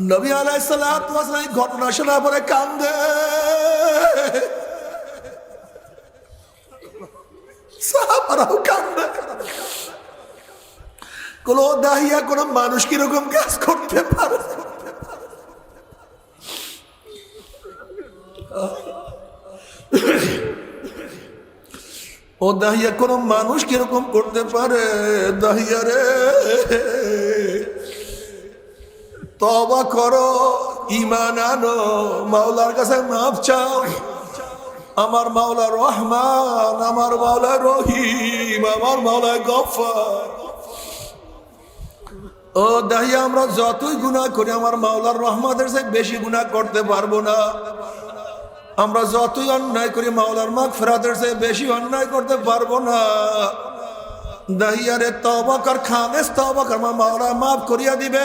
নবী আলাইসালাম ঘটনা শোনার পরে কান্দে। সাহাবারাও কান্দে। কোন দাহিয়া, কোন মানুষ কীরকম কাজ করতে পারে? ও দাহিয়া, কোন মানুষ কীরকম করতে পারে? দাহিয়া রে। তবা করো ইমান আনো। মাওলার কাছে মাফ চাও। আমার মাওলা রহমান, আমার মাওলা রহিম, আমার মাওলা গফার। ও দাহিয়া, আমরা যতই গুনাহ করি, আমার মাওলার রহমানের সে বেশি গুনাহ করতে পারব না। আমরা যতই অন্যায় করি, মাওলার মাগ ফেরাতের সে বেশি অন্যায় করতে পারব না। দাহিয়ারে তবা কর খামেস তবা কর মা মাওলা মাফ করিয়া দিবে